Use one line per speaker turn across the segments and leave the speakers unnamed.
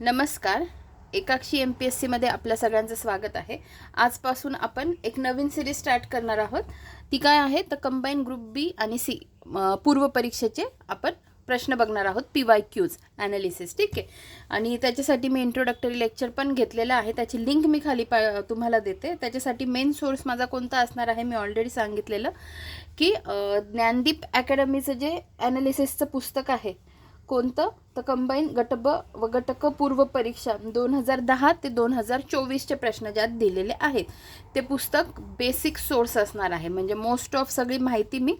नमस्कार. एकाक्षी M P S सीमध्ये आपल्या सगळ्यांचं स्वागत आहे. आजपासून आपण एक नवीन सिरीज स्टार्ट करणार आहोत. ती काय आहे? तर कंबाईन ग्रुप बी आणि सी पूर्व परीक्षेचे आपण प्रश्न बघणार आहोत. पी वाय क्यूज ॲनालिसिस ठीक आहे? आणि त्याच्यासाठी मी इंट्रोडक्टरी लेक्चर पण घेतलेलं आहे. त्याची लिंक मी खाली पा तुम्हाला देते. त्याच्यासाठी मेन सोर्स माझा कोणता असणार आहे? मी ऑलरेडी सांगितलेलं की ज्ञानदीप अकॅडमीचं जे ॲनालिसिसचं पुस्तक आहे कोणतं? तर कंबाईन गटब व गटक पूर्व परीक्षा दोन हजार दहा ते दोन हजार चोवीसचे प्रश्न ज्यात दिलेले आहेत. ते पुस्तक बेसिक सोर्स असणार आहे. म्हणजे मोस्ट ऑफ सगळी माहिती मी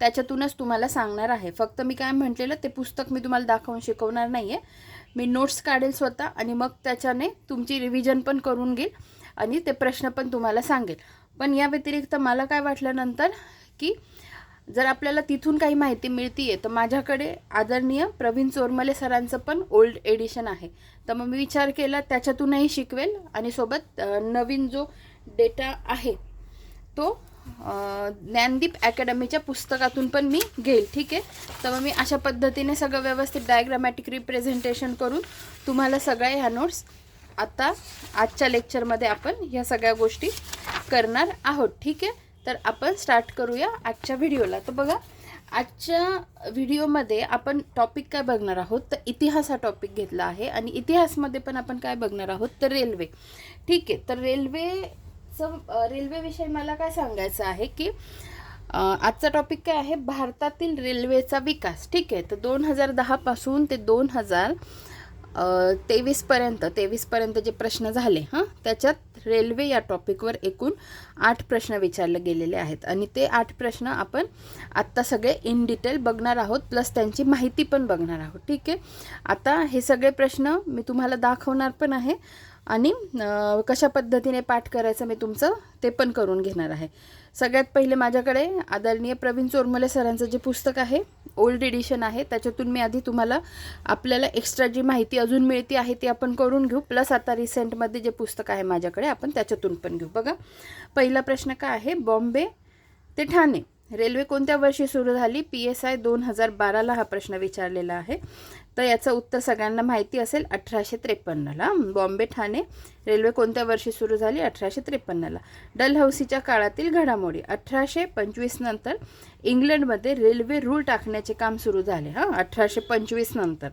त्याच्यातूनच तुम्हाला सांगणार आहे. फक्त मी काय म्हटलेलं ते पुस्तक मी तुम्हाला दाखवून शिकवणार नाही आहे मी नोट्स काढेल स्वतः आणि मग त्याच्याने तुमची रिव्हिजन पण करून घेईल आणि ते प्रश्न पण तुम्हाला सांगेल. पण या व्यतिरिक्त मला काय वाटल्यानंतर की जर आपल्याला तिथून काही माहिती मिळतीये तर माझ्याकडे आदरणीय प्रवीण चोरमले सरांचं पण ओल्ड एडिशन आहे. तर मग मी विचार केला त्याच्यातूनही शिकवेल आणि सोबत नवीन जो डेटा आहे तो ज्ञानदीप अकॅडमीच्या पुस्तकातून पण मी घेईल ठीक आहे? तर मग मी अशा पद्धतीने सगळं व्यवस्थित डायग्रामॅटिक रिप्रेझेंटेशन करून तुम्हाला सगळ्या ह्या नोट्स आता आजच्या लेक्चरमध्ये आपण ह्या सगळ्या गोष्टी करणार आहोत ठीक आहे? तर आपण स्टार्ट करूया आजच्या व्हिडिओला तर बघा आजच्या व्हिडिओमध्ये आपण टॉपिक काय बघणार आहोत? तर इतिहास हा टॉपिक घेतला आहे आणि इतिहासमध्ये पण आपण काय बघणार आहोत? तर रेल्वे ठीक आहे तर रेल्वेचं रेल्वेविषयी मला काय सांगायचं आहे की आजचा टॉपिक काय आहे? भारतातील रेल्वेचा विकास. ठीक आहे तर दोन हजार दहापासून ते दोन हजार तेवीसपर्यंत तेवीसपर्यंत जे प्रश्न झाले हां त्याच्यात रेल्वे या टॉपिकवर एकूण आठ प्रश्न विचारले गेलेले आहेत. आणि ते आठ प्रश्न आपण आत्ता सगळे इन डिटेल बघणार आहोत प्लस त्यांची माहिती पण बघणार आहोत. ठीक आहे? आता हे सगळे प्रश्न मी तुम्हाला दाखवणार पण आहे. आणि कशा पद्धतीने पाठ करायचं मी तुमचं ते पण करून घेणार आहे. सगळ्यात पहिले माझ्याकडे आदरणीय प्रवीण चोरमले सरांचं जे पुस्तक आहे ओल्ड एडिशन आहे त्याच्यातून मी आधी तुम्हाला आपल्याला एक्स्ट्रा जी माहिती अजून मिळते आहे ती आपण करून घेऊ प्लस आता रिसेंटमध्ये जे पुस्तक आहे माझ्याकडे आपण त्याच्यातून पण घेऊ. बघा पहिला प्रश्न काय आहे? बॉम्बे ते ठाणे. रेल्वे कोणत्या वर्षी सुरू झाली? पी एस आय दोन हजार बाराला हा प्रश्न विचारलेला आहे. तर याचं उत्तर सगळ्यांना माहिती असेल अठराशे त्रेपन्नला. बॉम्बे ठाणे रेल्वे कोणत्या वर्षी सुरू झाली? अठराशे त्रेपन्नला. डलहौसीच्या काळातील घडामोडी. अठराशे पंचवीस नंतर इंग्लंडमध्ये रेल्वे रूळ टाकण्याचे काम सुरू झाले हां? अठराशे पंचवीस नंतर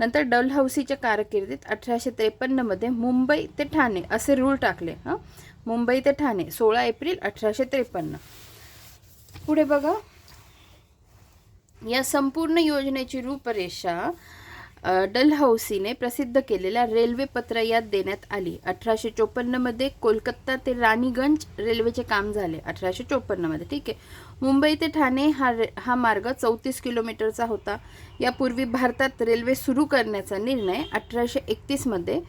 नंतर डलहौसीच्या कारकिर्दीत अठराशे त्रेपन्नमध्ये मुंबई ते ठाणे असे रूळ टाकले हां? मुंबई ते ठाणे सोळा एप्रिल अठराशे त्रेपन्न. पुढे बघा. या संपूर्ण योजनेची रूपरेषा डलहौसीने प्रसिद्ध केलेल्या रेल्वे पत्रयात देण्यात आली. अठराशे चोपन्नमध्ये कोलकाता ते राणीगंज रेल्वेचे काम झाले. अठराशे चोपन्नमध्ये ठीक आहे. मुंबई ते ठाणे हा रे हा मार्ग चौतीस किलोमीटरचा होता. यापूर्वी भारतात रेल्वे सुरू करण्याचा निर्णय अठराशे एकतीसमध्ये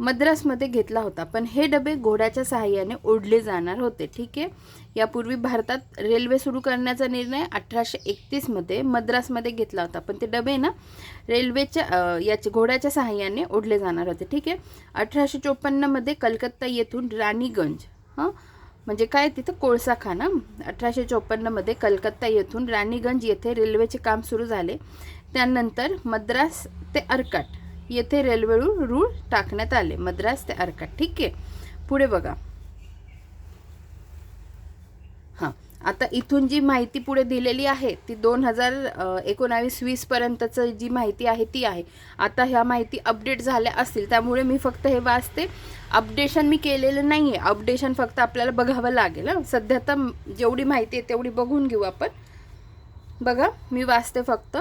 मद्रासमध्ये घेतला होता. पण हे डबे घोड्याच्या सहाय्याने ओढले जाणार होते. ठीक आहे? यापूर्वी भारतात रेल्वे सुरू करण्याचा निर्णय अठराशे एकतीसमध्ये मद्रासमध्ये घेतला होता. पण ते डबे ना रेल्वेच्या याचे घोड्याच्या सहाय्याने ओढले जाणार होते. ठीक आहे? अठराशे चोपन्नमध्ये कलकत्ता येथून राणीगंज हां? म्हणजे काय तिथं कोळसाखाना अठराशे चोपन्नमध्ये कलकत्ता येथून राणीगंज येथे रेल्वेचे काम सुरू झाले. त्यानंतर मद्रास ते अर्काट येथे रेल्वे रूळ रूळ टाकण्यात आले. मद्रास ते अर्काट. ठीक आहे. पुढे बघा हां आता इथून जी माहिती पुढे दिलेली आहे ती दोन हजार एकोणावीस वीसपर्यंतचं जी माहिती आहे ती आहे. आता ह्या माहिती अपडेट झाल्या असतील त्यामुळे मी फक्त हे वाचते. अपडेशन मी केलेलं नाही आहे अपडेशन फक्त आपल्याला बघावं लागेल सध्या तर जेवढी माहिती आहे तेवढी बघून घेऊ आपण. बघा मी वाचते फक्त.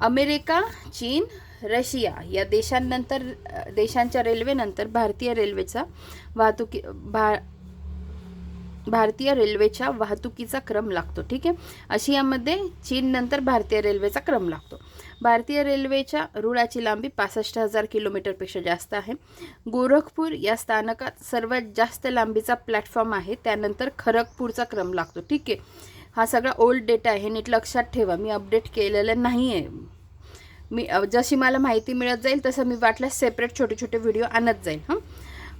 अमेरिका चीन रशिया या देशांनंतर देशांच्या रेल्वेनंतर भारतीय रेल्वेचा वाहतुकी भा भारतीय रेल्वेच्या वाहतुकीचा क्रम लागतो ठीक आहे? आशियामध्ये चीननंतर भारतीय रेल्वेचा क्रम लागतो. भारतीय रेल्वेच्या रुळाची लांबी पासष्ट हजार किलोमीटरपेक्षा जास्त आहे. गोरखपूर या स्थानकात सर्वात जास्त लांबीचा प्लॅटफॉर्म आहे त्यानंतर खरगपूरचा क्रम लागतो ठीक आहे? हा सगळा ओल्ड डेटा आहे नीट लक्षात ठेवा. मी अपडेट केलेलं नाही आहे मी जशी मला माहिती मिळत जाईल तसं मी वाटल्यास सेपरेट छोटे छोटे व्हिडिओ आणत जाईल हां?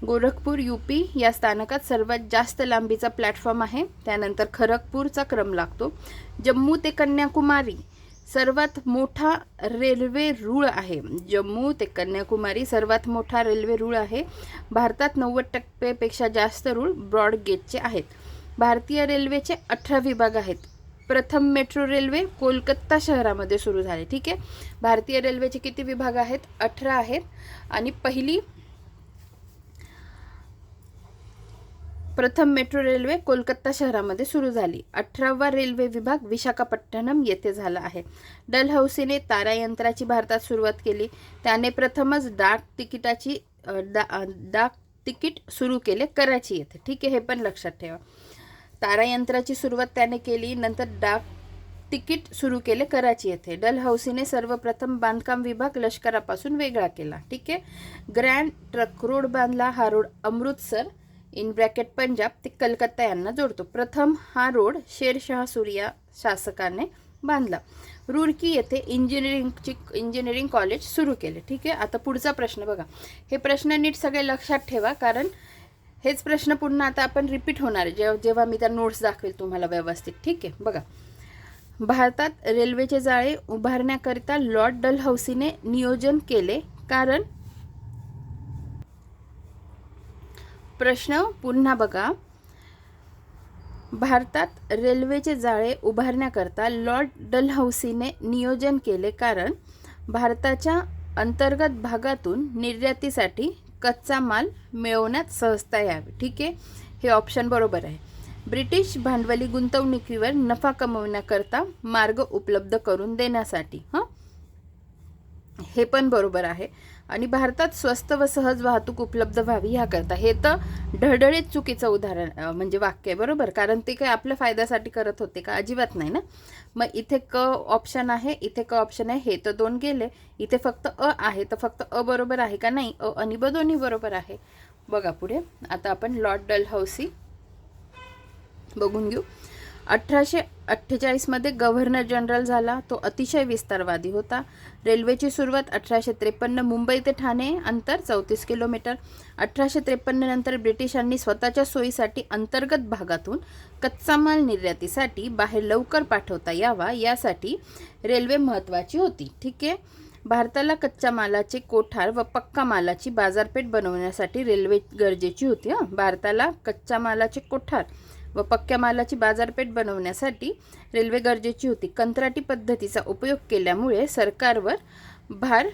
गोरखपूर यूपी या स्थानकात सर्वात जास्त लांबीचा प्लॅटफॉर्म आहे. त्यानंतर खरगपूरचा क्रम लागतो. जम्मू ते कन्याकुमारी सर्वात मोठा रेल्वे रूळ आहे. जम्मू ते कन्याकुमारी सर्वात मोठा रेल्वे रूळ आहे. भारतात नव्वद टक्केपेक्षा जास्त रूळ ब्रॉडगेजचे आहेत. भारतीय रेल्वेचे अठरा विभाग आहेत. प्रथम मेट्रो रेल्वे कोलकाता शहरामध्ये सुरू झाले. ठीक आहे? भारतीय रेल्वेचे किती विभाग आहेत? अठरा आहेत. आणि पहिली प्रथम मेट्रो रेल्वे कोलकाता शहरामध्ये सुरू झाली. अठरावा रेल्वे विभाग विशाखापट्टणम येथे झाला आहे. डलहौसीने तारायंत्राची भारतात सुरुवात केली. त्याने प्रथमच डाक तिकिटाची डा डाक तिकीट सुरू केले कराची येथे. ठीक आहे हे पण लक्षात ठेवा. तारायंत्राची सुरुवात त्याने केली नंतर डाक तिकीट सुरू केले कराची येथे. डलहौसीने सर्वप्रथम बांधकाम विभाग लष्करापासून वेगळा केला. ठीक आहे? ग्रँड ट्रक रोड बांधला हा road Amritsar in bracket Punjab ते कलकत्ता यांना जोडतो. प्रथम हा रोड शेरशाह सूर्या शासकाने बांधला. रुडकी येथे इंजिनिअरिंगची इंजिनिअरिंग कॉलेज सुरू केले. ठीक आहे? आता पुढचा प्रश्न बघा. हे प्रश्न नीट सगळे लक्षात ठेवा कारण हेच प्रश्न पुन्हा आता आपण रिपीट होणार आहे. जेव्हा जेव्हा मी त्या नोट्स दाखवेल तुम्हाला व्यवस्थित. ठीक आहे? बघा. भारतात रेल्वेचे जाळे उभारण्याकरिता लॉर्ड डलहौसीने नियोजन केले कारण प्रश्न पुन्हा बघा. भारतात रेल्वेचे जाळे उभारण्याकरता लॉर्ड डलहौसीने नियोजन केले कारण भारताच्या अंतर्गत भागातून निर्यातीसाठी कच्चा माल मिळवण्यात सहजता यावी. ठीक आहे? हे ऑप्शन बरोबर आहे. ब्रिटिश भांडवली गुंतवणुकीवर नफा कमवण्याकरता मार्ग उपलब्ध करून देण्यासाठी हां? हे पण बरोबर आहे. आणि भारतात स्वस्त व सहज वाहतूक उपलब्ध व्हावी ह्याकरता. हे तर ढळढळीत चुकीचं उदाहरण म्हणजे वाक्य आहे बरोबर? कारण ते काय आपल्या फायद्यासाठी करत होते का? अजिबात नाही ना? मग इथे क ऑप्शन आहे इथे क ऑप्शन आहे हे तर दोन गेले. इथे फक्त अ आहे तर फक्त अ बरोबर आहे का नाही? अ आणि ब दोन्ही बरोबर आहे. बघा पुढे. आता आपण लॉर्ड डल हौसी बघून घेऊ. अठराशे अठ्ठेचाळीसमध्ये गव्हर्नर जनरल झाला. तो अतिशय विस्तारवादी होता. रेल्वेची सुरुवात अठराशे त्रेपन्न मुंबई ते ठाणे अंतर चौतीस किलोमीटर. अठराशे त्रेपन्न नंतर ब्रिटिशांनी स्वतःच्या सोयीसाठी अंतर्गत भागातून कच्चा माल निर्यातीसाठी बाहेर लवकर पाठवता यावा यासाठी रेल्वे महत्त्वाची होती. ठीक आहे? भारताला कच्च्या मालाचे कोठार व पक्का मालाची बाजारपेठ बनवण्यासाठी रेल्वे गरजेची होती हां. भारताला कच्च्या मालाचे कोठार व पक्क्या मालाची बाजारपेठ बनवण्यासाठी रेल्वे गरजेची होती. कंत्राटी पद्धतीचा उपयोग केल्यामुळे सरकारवर भार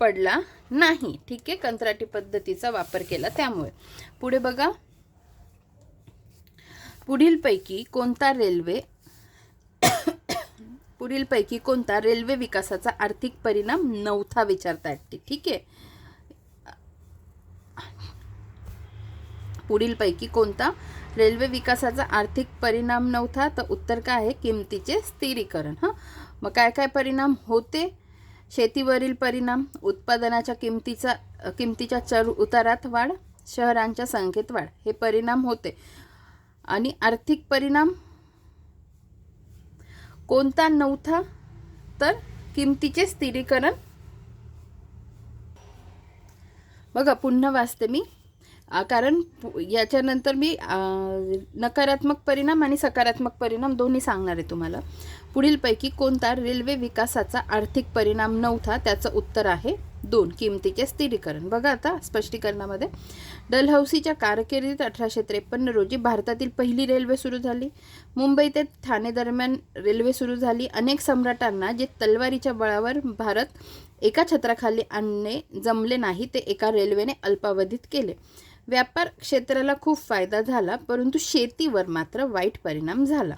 पडला नाही. ठीक आहे कंत्राटी पद्धतीचा वापर केला त्यामुळे. पुढे बघा. पुढीलपैकी कोणता रेल्वे पुढीलपैकी कोणता रेल्वे विकासाचा आर्थिक परिणाम नवथा विचारता येते. ठीक आहे. पुढीलपैकी कोणता रेल्वे विकासाचा आर्थिक परिणाम नव्हता तर उत्तर काय आहे? किमतीचे स्थिरीकरण हां? मग काय काय परिणाम होते? शेतीवरील परिणाम उत्पादनाच्या किमतीचा किमतीच्या चढ उतारात वाढ शहरांच्या संख्येत वाढ हे परिणाम होते. आणि आर्थिक परिणाम? कोणता नव्हता तर किमतीचे स्थिरीकरण? बघा पुन्हा वाचते मी. कारण पु- याच्यानंतर मी नकारात्मक परिणाम आणि सकारात्मक परिणाम दोन्ही सांगणार आहे तुम्हाला. पुढीलपैकी कोणता रेल्वे विकासाचा आर्थिक परिणाम नव्हता त्याचं उत्तर आहे दोन किमतीचे स्थिरीकरण. बघा आता स्पष्टीकरणामध्ये. डलहौसीच्या कारकिर्दीत अठराशे त्रेपन्न रोजी भारतातील पहिली रेल्वे सुरू झाली. मुंबई ते ठाणे दरम्यान रेल्वे सुरू झाली. अनेक सम्राटांना जे तलवारीच्या बळावर भारत एका छत्राखाली आणणे जमले नाही ते एका रेल्वेने अल्पावधीत केले. व्यापार क्षेत्राला खूप फायदा झाला परंतु शेतीवर मात्र वाईट परिणाम झाला.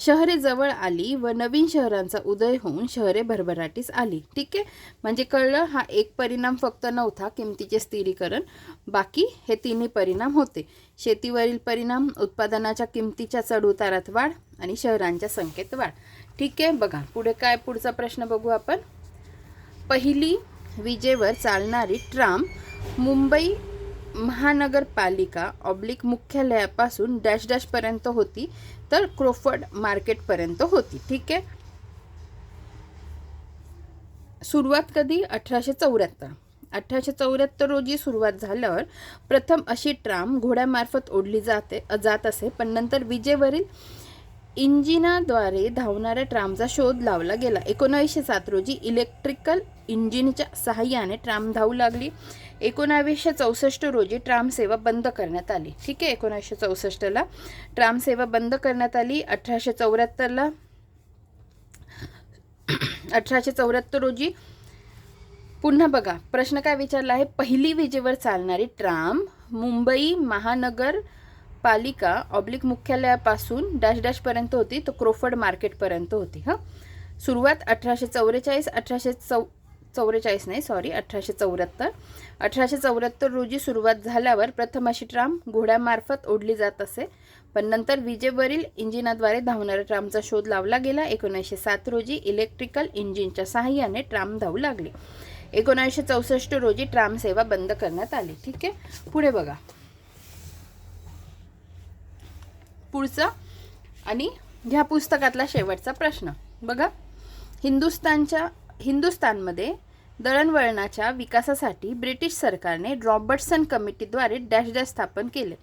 शहरे जवळ आली व नवीन शहरांचा उदय होऊन शहरे भरभराटीस आली. ठीक आहे? म्हणजे कळलं हा एक परिणाम फक्त नव्हता किमतीचे स्थिरीकरण. बाकी हे तिन्ही परिणाम होते. शेतीवरील परिणाम उत्पादनाच्या किमतीच्या चढउतारात वाढ आणि शहरांच्या संख्येत वाढ. ठीक आहे? बघा पुढे काय पुढचा प्रश्न बघू आपण. पहिली विजेवर चालणारी ट्राम मुंबई महानगरपालिका ऑब्लिक मुख्यालयापासून डॅश डॅशपर्यंत होती तर क्रोफर्ड मार्केटपर्यंत होती. ठीक आहे? सुरुवात कधी? अठराशे चौऱ्याहत्तर. अठराशे चौऱ्याहत्तर रोजी सुरुवात झाल्यावर प्रथम अशी ट्राम घोड्यामार्फत ओढली जाते जात असे. पण नंतर विजेवरील इंजिनाद्वारे धावणाऱ्या ट्रामचा शोध लावला गेला. एकोणावीसशे सात रोजी इलेक्ट्रिकल इंजिनच्या सहाय्याने ट्राम धावू लागली. एकोणावीसशे चौसष्ट रोजी ट्राम सेवा बंद करण्यात आली. ठीक आहे? एकोणावीसशे चौसष्टला ट्राम सेवा बंद करण्यात आली. अठराशे चौऱ्याहत्तरला अठराशे चौऱ्याहत्तर रोजी पुन्हा बघा प्रश्न काय विचारला आहे? पहिली विजेवर चालणारी ट्राम मुंबई महानगर पालिका ऑब्लिक मुख्यालयापासून डॅश डॅशपर्यंत होती. तो क्रोफर्ड मार्केटपर्यंत होती. हां? सुरुवात अठराशे चौवेचाळीस अठराशे चौ चौवेचाळीस नाही सॉरी अठराशे चौऱ्याहत्तर. अठराशे चौऱ्याहत्तर रोजी सुरुवात झाल्यावर प्रथम अशी ट्राम घोड्यामार्फत ओढली जात असे. पण नंतर विजेवरील इंजिनाद्वारे धावणाऱ्या ट्रामचा शोध लावला गेला. एकोणीसशे सात रोजी इलेक्ट्रिकल इंजिनच्या सहाय्याने ट्राम धावू लागली. एकोणीसशे चौसष्ट रोजी ट्राम सेवा बंद करण्यात आली. ठीक आहे? पुढे बघा. पुढचा आणि ह्या पुस्तकातला शेवटचा प्रश्न. बघा. हिंदुस्थानच्या हिंदुस्थानमध्ये दळणवळणाच्या विकासासाठी ब्रिटिश सरकारने रॉबर्टसन कमिटीद्वारे डॅश डॅश स्थापन केले.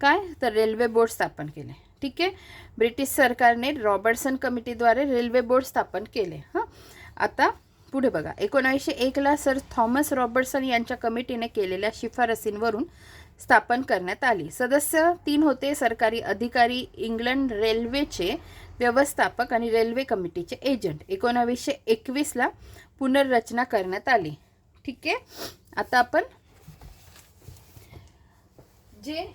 काय? तर रेल्वे बोर्ड स्थापन केले. ठीक आहे? ब्रिटिश सरकारने रॉबर्टसन कमिटीद्वारे रेल्वे बोर्ड स्थापन केले. हां? आता पुढे बघा. एकोणावीसशे एकला सर थॉमस रॉबर्टसन यांच्या कमिटीने केलेल्या शिफारसींवरून स्थापन करण्यात आली. सदस्य तीन होते. सरकारी अधिकारी इंग्लंड रेल्वेचे व्यवस्थापक आणि रेल्वे कमिटीचे एजंट. एकोणावीसशे एकवीसला पुनर्रचना करण्यात आली. ठीक आहे? आता आपण जे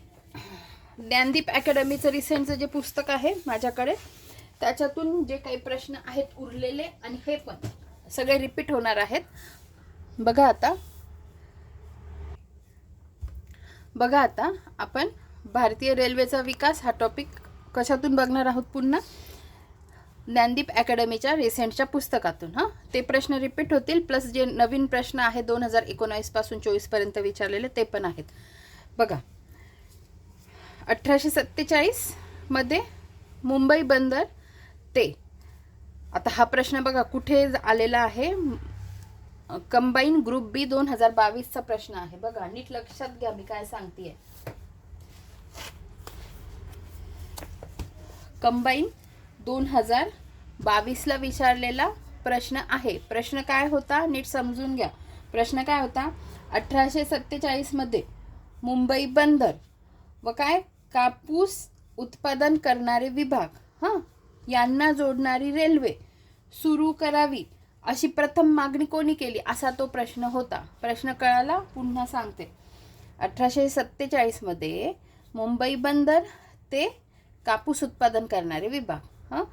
ज्ञानदीप अकॅडमीचं रिसेंटचं जे पुस्तक आहे माझ्याकडे त्याच्यातून जे काही प्रश्न आहेत उरलेले आणि हे पण सगळे रिपीट होणार आहेत. बघा आता. बघा आता आपण भारतीय रेल्वेचा विकास हा टॉपिक कशातून बघणार आहोत पुन्हा? ज्ञानदीप अकॅडमीच्या रिसेंटच्या पुस्तकातून हां? ते प्रश्न रिपीट होतील प्लस जे नवीन प्रश्न आहे दोन हजार एकोणावीसपासून चोवीसपर्यंत विचारलेले ते पण आहेत. बघा. अठराशे सत्तेचाळीसमध्ये मुंबई बंदर ते. आता हा प्रश्न बघा कुठे आलेला आहे? कंबाईन ग्रुप बी दोन हजार बावीसचा प्रश्न आहे. बघा नीट लक्षात घ्या मी काय सांगते कंबाईन दोन हजार बावीसला विचारलेला प्रश्न आहे. प्रश्न काय होता? नीट समजून घ्या. प्रश्न काय होता? अठराशे सत्तेचाळीसमध्ये मुंबई बंदर व काय? कापूस उत्पादन करणारे विभाग हां? यांना जोडणारी रेल्वे सुरू करावी अशी प्रथम मागणी कोणी केली? असा तो प्रश्न होता. प्रश्न कळाला? पुन्हा सांगते. अठराशे सत्तेचाळीसमध्ये मुंबई बंदर ते कापूस उत्पादन करणारे विभाग. हां?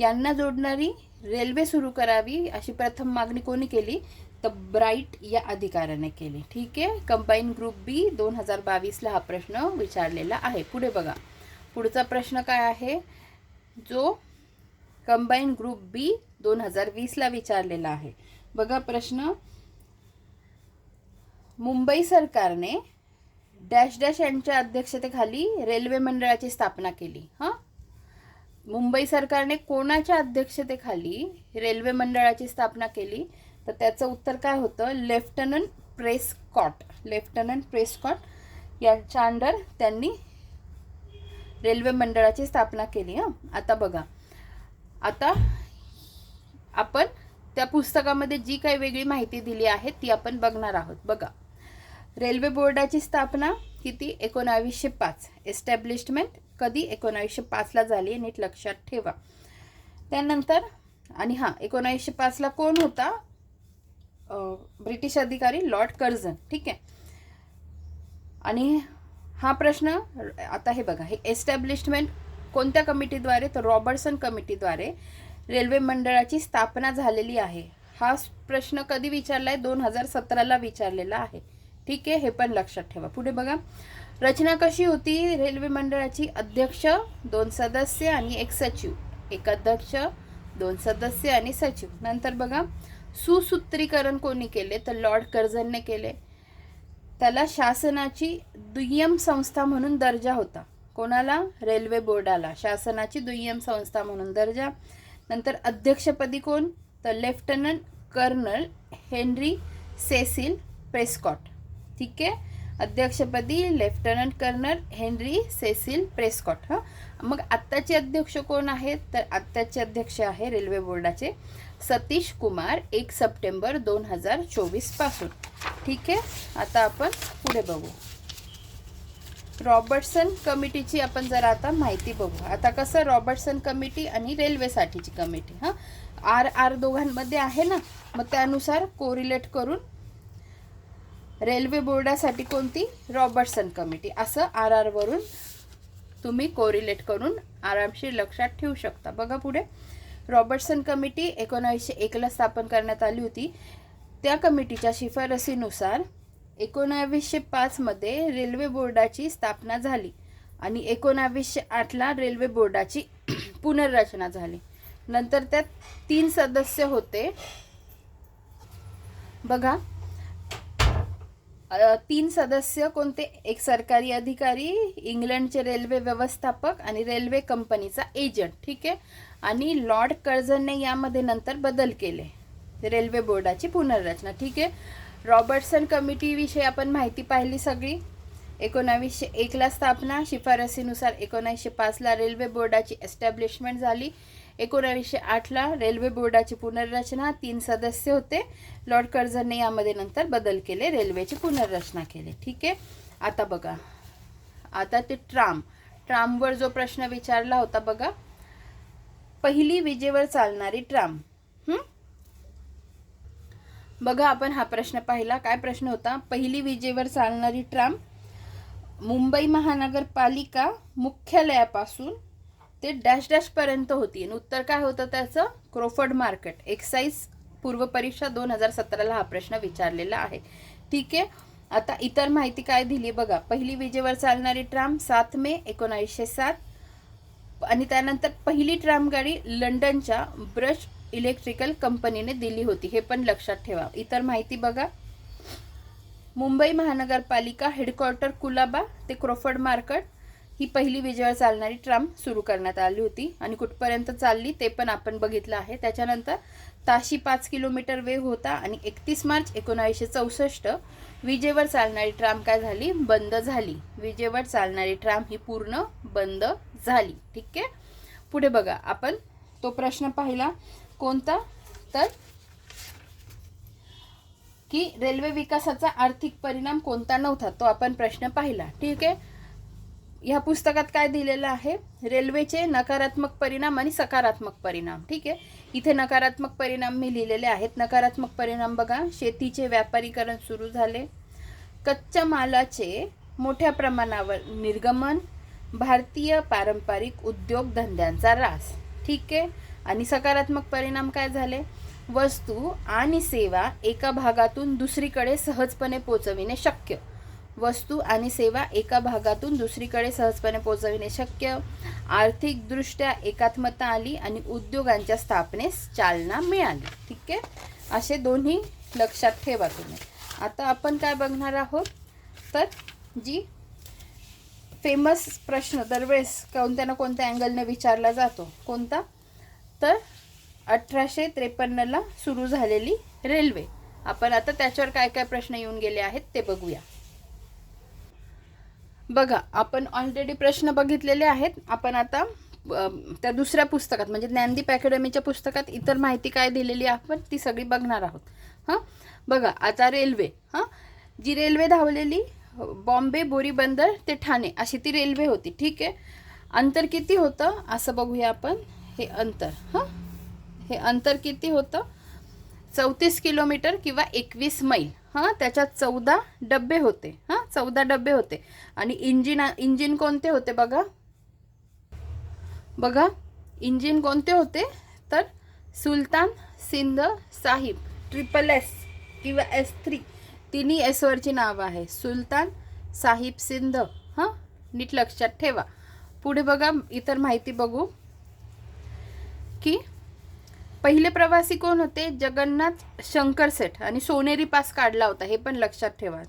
यांना जोडणारी रेल्वे सुरू करावी अशी प्रथम मागणी कोणी केली? तर ब्राईट या अधिकाऱ्याने केली. ठीक आहे? कंबाईन ग्रुप बी दोन हजार बावीसला हा प्रश्न विचारलेला आहे. पुढे बघा. पुढचा प्रश्न काय आहे? जो कंबाईन ग्रुप बी दोन हजार वीसला विचारलेला आहे. बघा प्रश्न. मुंबई सरकारने डॅश डॅश यांच्या अध्यक्षतेखाली रेल्वे मंडळाची स्थापना केली. हां? मुंबई सरकारने कोणाच्या अध्यक्षतेखाली रेल्वे मंडळाची स्थापना केली? तर त्याचं उत्तर काय होतं? लेफ्टनंट प्रेसकॉट लेफ्टनंट प्रेसकॉट यांच्या अंडर त्यांनी रेल्वे मंडळाची स्थापना केली हां. आता बघा. आता आपण त्या पुस्तकामध्ये जी काही वेगळी माहिती दिली आहे ती आपण बघणार आहोत. बघा. रेल्वे बोर्डाची स्थापना किती? एकोणावीसशे पाच. एस्टॅब्लिशमेंट कधी एकोणावीसशे पाचला झाली नीट लक्षात ठेवा. त्यानंतर आणि हां एकोणावीसशे पाचला कोण होता? ब्रिटिश अधिकारी लॉर्ड कर्झन ठीक आहे? आणि हा प्रश्न आता हे बघा हे एस्टॅब्लिशमेंट कोणत्या कमिटीद्वारे तर रॉबर्टसन कमिटीद्वारे रेल्वे मंडळाची स्थापना झालेली आहे. हा प्रश्न कधी विचारला आहे दोन हजार सतराला विचारलेला आहे. ठीक आहे? हे पण लक्षात ठेवा. पुढे बघा. रचना कशी होती? रेल्वे मंडळाची अध्यक्ष दोन सदस्य आणि एक सचिव. एक अध्यक्ष दोन सदस्य आणि सचिव. नंतर बघा सुसूत्रीकरण कोणी केले? तर लॉर्ड कर्झनने केले. त्याला शासनाची दुय्यम संस्था म्हणून दर्जा होता. कोणाला? रेल्वे बोर्डाला. शासनाची दुय्यम संस्था म्हणून दर्जा. नंतर अध्यक्षपदी कोण? तर lieutenant colonel Henry Cecil Prescott. ठीक आहे? अध्यक्षपदी lieutenant colonel Henry Cecil Prescott हां. मग आत्ताचे अध्यक्ष कोण आहेत? तर आत्ताचे अध्यक्ष आहे रेल्वे बोर्डाचे सतीश कुमार एक सप्टेंबर दोन हजार चोवीसपासून ठीक आहे? आता आपण पुढे बघू. रॉबर्टसन कमिटीची आपण जरा आता माहिती बघू. आता कसं रॉबर्टसन कमिटी आणि रेल्वेसाठीची कमिटी हां. आर आर दोघांमध्ये आहे ना? मग त्यानुसार कोरिलेट करून रेल्वे बोर्डासाठी कोणती? Robertson committee. असं आर आरवरून तुम्ही कोरिलेट करून आरामशीर लक्षात ठेवू शकता. बघा पुढे. रॉबर्टसन कमिटी एकोणावीसशे एकला स्थापन करण्यात आली होती. त्या कमिटीच्या शिफारसीनुसार एकोणावीसशे पाचमध्ये रेल्वे बोर्डाची स्थापना झाली आणि एकोणावीसशे आठला रेल्वे बोर्डाची पुनर्रचना झाली. नंतर त्यात तीन सदस्य होते. बघा. तीन सदस्य कोणते? एक सरकारी अधिकारी इंग्लंडचे रेल्वे व्यवस्थापक आणि रेल्वे कंपनीचा एजंट ठीक आहे? आणि लॉर्ड कर्झनने यामध्ये नंतर बदल केले. रेल्वे बोर्डाची पुनर्रचना ठीक आहे? रॉबर्टसन कमिटीविषयी आपण माहिती पाहिली सगळी. एकोणावीसशे एकला स्थापना शिफारसीनुसार एकोणीसशे पाचला रेल्वे बोर्डाची एस्टॅब्लिशमेंट झाली. एकोणावीसशे आठला रेल्वे बोर्डाची पुनर्रचना तीन सदस्य होते. लॉर्ड कर्झनने यामध्ये नंतर बदल केले रेल्वेची पुनर्रचना केली. ठीक आहे? आता बघा. आता ते ट्राम. ट्रामवर जो प्रश्न विचारला होता बघा. पहिली विजेवर चालणारी ट्राम. बघा आपण हा प्रश्न पाहिला. काय प्रश्न होता? पहिली विजेवर चालणारी ट्राम मुंबई महानगरपालिका मुख्यालयापासून ते डॅश डॅश पर्यंत होती. आणि उत्तर काय होतं त्याचं? क्रोफर्ड मार्केट एक्साईज पूर्व परीक्षा दोन हजार सतराला हा प्रश्न विचारलेला आहे. ठीक आहे? आता इतर माहिती काय दिली बघा. पहिली विजेवर चालणारी ट्राम सात मे एकोणावीसशे सात. आणि त्यानंतर पहिली ट्राम गाडी लंडनच्या ब्रश इलेक्ट्रिकल कंपनीने दिली होती. हे पण लक्षात ठेवा. इतर माहिती बघा. मुंबई महानगरपालिका हेडक्वार्टर कुलाबा ते क्रोफर्ड मार्केट ही पहिली विजेवर चालणारी ट्राम सुरू करण्यात आली होती. आणि कुठपर्यंत चालली ते पण आपण बघितलं आहे. त्याच्यानंतर ताशी पाच किलोमीटर वेग होता आणि एकतीस मार्च एकोणावीसशे चौसष्ट विजेवर चालणारी ट्राम काय झाली? बंद झाली. विजेवर चालणारी ट्राम ही पूर्ण बंद झाली. ठीक आहे? पुढे बघा. आपण तो प्रश्न पाहिला. कोणता? तर की रेल्वे विकासाचा आर्थिक परिणाम कोणता नव्हता? तो आपण प्रश्न पाहिला. ठीक आहे? ह्या पुस्तकात काय दिलेलं आहे? रेल्वेचे नकारात्मक परिणाम आणि सकारात्मक परिणाम. ठीक आहे? इथे नकारात्मक परिणाम मी लिहिलेले आहेत. नकारात्मक परिणाम बघा. शेतीचे व्यापारीकरण सुरू झाले. कच्च्या मालाचे मोठ्या प्रमाणावर निर्गमन. भारतीय पारंपरिक उद्योगधंद्यांचा रास. ठीक आहे? आणि सकारात्मक परिणाम काय झाले? वस्तू आणि सेवा एका भागातून दुसरीकडे सहजपणे पोचविणे शक्य. वस्तू आणि सेवा एका भागातून दुसरीकडे सहजपणे पोचविणे शक्य. आर्थिकदृष्ट्या एकात्मता आली आणि उद्योगांच्या स्थापनेस चालना मिळाली. ठीक आहे? असे दोन्ही लक्षात ठेवा तुम्ही. आता आपण काय बघणार आहोत? तर जी फेमस प्रश्न दरवेळेस कोणत्या ना कोणत्या अँगलने विचारला जातो. कोणता? तर अठराशे त्रेपन्नला सुरू झालेली रेल्वे आपण आता त्याच्यावर काय काय प्रश्न येऊन गेले आहेत ते बघूया. बघा आपण ऑलरेडी प्रश्न बघितलेले आहेत. आपण आता त्या दुसऱ्या पुस्तकात म्हणजे ज्ञानदीप अकॅडमीच्या पुस्तकात इतर माहिती काय दिलेली आहे आपण ती सगळी बघणार आहोत. हां? बघा आता रेल्वे हां? जी रेल्वे धावलेली बॉम्बे बोरीबंदर ते ठाणे अशी ती रेल्वे होती ठीक आहे? अंतर किती होतं? असं बघूया आपण. हे अंतर हां? हे अंतर किती होतं? चौतीस किलोमीटर किंवा एकवीस मैल. हां त्याच्यात चौदा डब्बे होते. हां चौदा डब्बे होते. आणि इंजिन इंजिन कोणते होते बघा? बघा इंजिन कोणते होते? तर सुलतान सिंध साहिब ट्रिपल एस किंवा एस थ्री तिन्ही एसवरची नावं आहे. सुलतान साहिब सिंध. हां नीट लक्षात ठेवा. पुढे बघा इतर माहिती बघू. की पहिले प्रवासी कोण होते? जगन्नाथ शंकर सेठ आणि सोनेरी पास काढला होता हे पण लक्षात ठेवा.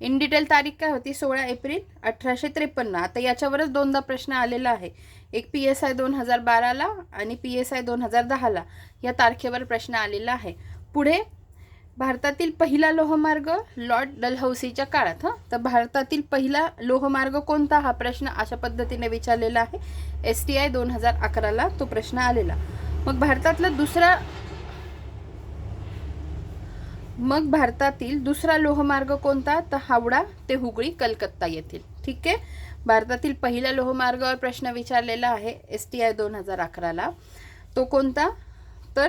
इन डिटेल तारीख काय होती? सोळा एप्रिल अठराशे त्रेपन्न. आता याच्यावरच दोनदा प्रश्न आलेला आहे. एक पी एस आय दोन हजार बाराला आणि पी एस आय दोन हजार दहाला या तारखेवर प्रश्न आलेला आहे. पुढे भारतातील पहिला लोहमार्ग लॉर्ड डलहौसीच्या काळात हं? तर भारतातील पहिला लोहमार्ग कोणता? हा प्रश्न अशा पद्धतीने विचारलेला आहे. एस टी आय दोन हजार अकराला तो प्रश्न आलेला. मग भारतातला दुसरा मग भारतातील दुसरा लोहमार्ग कोणता? तर हावडा ते हुगळी कलकत्ता येथील. ठीक आहे? भारतातील पहिल्या लोहमार्गावर प्रश्न विचारलेला आहे एस टी आय दोन हजार अकराला. तो कोणता? तर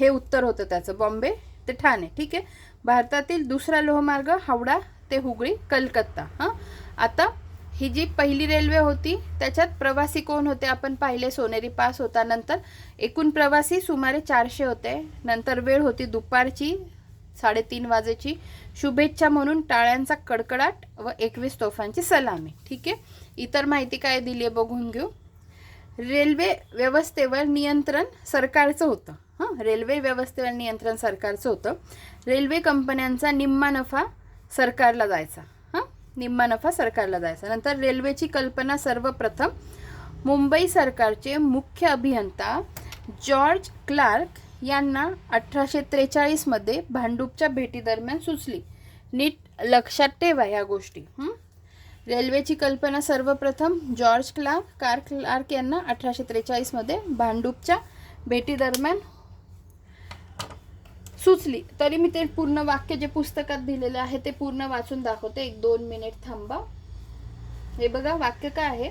हे उत्तर होतं त्याचं. बॉम्बे ते ठाणे. ठीक आहे? भारतातील दुसरा लोहमार्ग हावडा ते हुगळी कलकत्ता. हां? आता ही जी पहिली रेल्वे होती त्याच्यात प्रवासी कोण होते आपण पाहिले सोनेरी पास होता नंतर एकूण प्रवासी सुमारे चारशे होते. नंतर वेळ होती दुपारची साडेतीन वाजेची. शुभेच्छा म्हणून टाळ्यांचा कडकडाट व एकवीस तोफांची सलामी. ठीक आहे? इतर माहिती काय दिली आहे बघून घेऊ. रेल्वे व्यवस्थेवर नियंत्रण सरकारचं होतं. हां? रेल्वे व्यवस्थेवर नियंत्रण सरकारचं होतं. रेल्वे कंपन्यांचा निम्मा नफा सरकारला जायचा. निम्मा नफा सरकारला जायचा. नंतर रेल्वेची कल्पना सर्वप्रथम मुंबई सरकारचे मुख्य अभियंता जॉर्ज क्लार्क यांना अठराशे त्रेचाळीसमध्ये भांडूपच्या भेटीदरम्यान सुचली. नीट लक्षात ठेवा ह्या गोष्टी. रेल्वेची कल्पना सर्वप्रथम जॉर्ज क्लार्क कार क्लार्क यांना अठराशे त्रेचाळीसमध्ये भांडूपच्या भेटीदरम्यान सुचली. तरी मी ते पूर्ण वाक्य जे पुस्तकात दिलेलं आहे ते पूर्ण वाचून दाखवते. एक दोन मिनिट थांबा. हे बघा वाक्य काय आहे?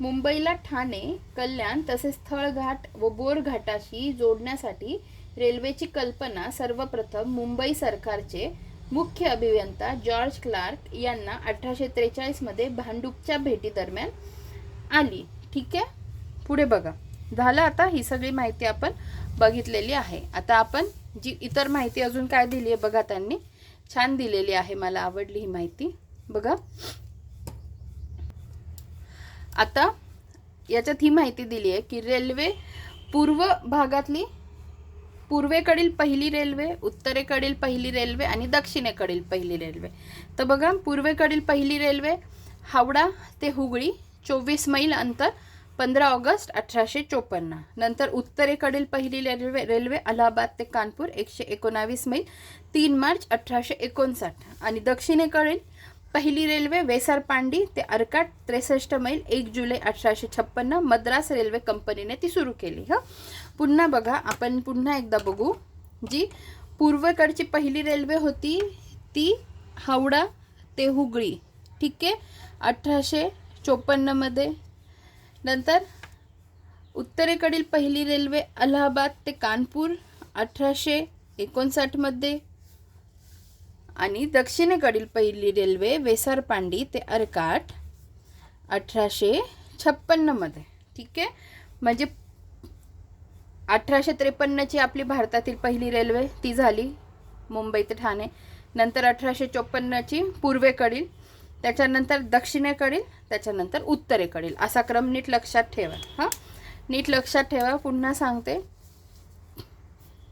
मुंबईला ठाणे कल्याण तसेच स्थळघाट व बोरघाटाशी जोडण्यासाठी रेल्वेची कल्पना सर्वप्रथम मुंबई सरकारचे मुख्य अभियंता जॉर्ज क्लार्क यांना अठराशे त्रेचाळीसमध्ये भांडूपच्या भेटीदरम्यान आली. ठीक आहे? पुढे बघा. झालं आता ही सगळी माहिती आपण बघितलेली आहे. आता आपण जी इतर माहिती अजून काय दिली आहे बघा त्यांनी. छान दिलेली आहे मला आवडली ही माहिती. बघा. आता याच्यात ही माहिती दिली आहे की रेल्वे पूर्व भागातली पूर्वेकडील पहिली रेल्वे उत्तरेकडील पहिली रेल्वे आणि दक्षिणेकडील पहिली रेल्वे. तर बघा पूर्वेकडील पहिली रेल्वे हावडा ते हुगळी चोवीस मैल अंतर पंधरा ऑगस्ट अठराशे चोपन्न. नंतर उत्तरेकडील पहिली रेल्वे रेल्वे अलाहाबाद ते कानपूर एकशे एकोणावीस मैल तीन मार्च अठराशे एकोणसाठ. आणि दक्षिणेकडील पहिली रेल्वे वेसारपांडी ते अर्काट त्रेसष्ट मैल एक जुलै अठराशे छप्पन्न मद्रास रेल्वे कंपनीने ती सुरू केली. हं? पुन्हा बघा आपण पुन्हा एकदा बघू. जी पूर्वेकडची पहिली रेल्वे होती ती हावडा ते हुगळी. ठीक आहे? अठराशे चोपन्नमध्ये नंतर उत्तरेकडील पहिली रेल्वे अलाहाबाद ते कानपूर अठराशे एकोणसाठमध्ये आणि दक्षिणेकडील पहिली रेल्वे वेसारपांडी ते अर्काट अठराशे छप्पन्नमध्ये ठीक आहे? म्हणजे अठराशे त्रेपन्नची आपली भारतातील पहिली रेल्वे ती झाली मुंबई ते ठाणे. नंतर अठराशे चोपन्नची पूर्वेकडील त्याच्यानंतर दक्षिणेकडील त्याच्यानंतर उत्तरेकडील. असा क्रम नीट लक्षात ठेवा. हां? नीट लक्षात ठेवा. पुन्हा सांगते.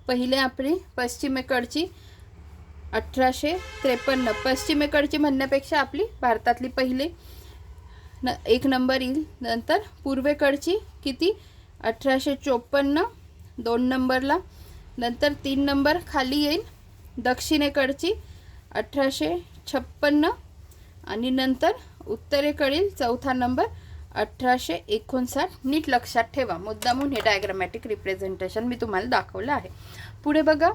पहिले आपली पश्चिमेकडची अठराशे त्रेपन्न. पश्चिमेकडची म्हणण्यापेक्षा आपली भारतातली पहिली. न एक नंबर येईल. नंतर पूर्वेकडची किती? अठराशे चोपन्न. दोन नंबरला. नंतर तीन नंबर खाली येईल. दक्षिणेकडची अठराशे छप्पन्न. आणि नंतर उत्तरेकडील चौथा नंबर अठराशे एकोणसाठ नीट लक्षात ठेवा. मुद्दामून हे डायग्रामॅटिक रिप्रेझेंटेशन मी तुम्हाला दाखवलं आहे. पुढे बघा.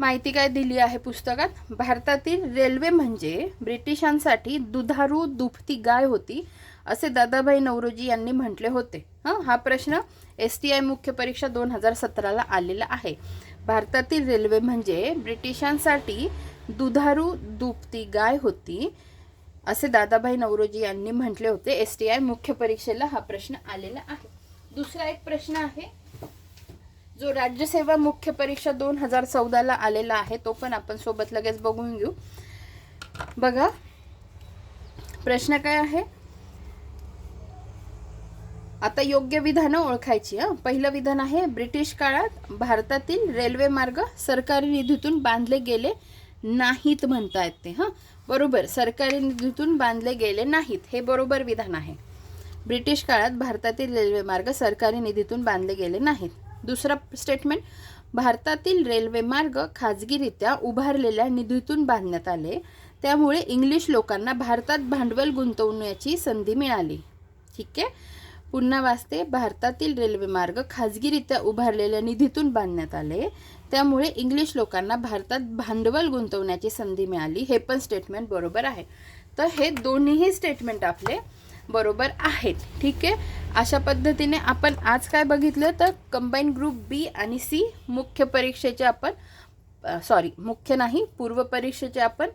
माहिती काय दिली आहे पुस्तकात? भारतातील रेल्वे म्हणजे ब्रिटिशांसाठी दुधारू दुभती गाय होती असे दादाभाई नवरोजी यांनी म्हटले होते. हां हा प्रश्न एस टी आय मुख्य परीक्षा दोन हजार सतराला आलेला आहे. भारतातील रेल्वे म्हणजे ब्रिटिशांसाठी दुधारू दुभती गाय होती असे दादाभाई नवरोजी यांनी म्हटले होते. एस टी आय मुख्य परीक्षेला हा प्रश्न आलेला आहे. दुसरा एक प्रश्न आहे. जो राज्यसेवा मुख्य परीक्षा दोन हजार चौदाला आलेला आहे तो पण आपण सोबत लगेच बघून घेऊ. बघा. प्रश्न काय आहे? आता योग्य विधानं ओळखायची हा. पहिलं विधान आहे ब्रिटिश काळात भारतातील रेल्वे मार्ग सरकारी निधीतून बांधले गेले नाहीत म्हणतायत ते हां. बरोबर सरकारी निधीतून बांधले गेले नाहीत. हे बरोबर विधान आहे. ब्रिटिश काळात भारतातील रेल्वे मार्ग सरकारी निधीतून बांधले गेले नाहीत. दुसरा स्टेटमेंट भारतातील रेल्वे मार्ग खाजगीरित्या उभारलेल्या निधीतून बांधण्यात आले. त्यामुळे इंग्लिश लोकांना भारतात भांडवल गुंतवण्याची संधी मिळाली. ठीक आहे? पुन्हा वाचते. भारतातील रेल्वे मार्ग खाजगीरित्या उभारलेल्या निधीतून बांधण्यात आले. त्यामुळे इंग्लिश लोकांना भारतात भांडवल गुंतवण्याची संधी मिळाली हे पण स्टेटमेंट बरोबर आहे. तर हे दोन्हीही स्टेटमेंट आपले बरोबर आहेत. ठीक आहे? अशा पद्धतीने आपण आज काय बघितलं? तर कंबाईन ग्रुप बी आणि सी मुख्य परीक्षेचे आपण सॉरी मुख्य नाही पूर्व परीक्षेचे आपण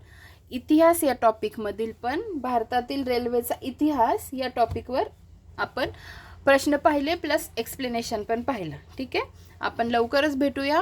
इतिहास या टॉपिकमधील पण भारतातील रेल्वेचा इतिहास या टॉपिकवर आपण प्रश्न पाहिले प्लस एक्सप्लेनेशन पण पाहिलं. ठीक आहे? आपण लवकरच भेटूया.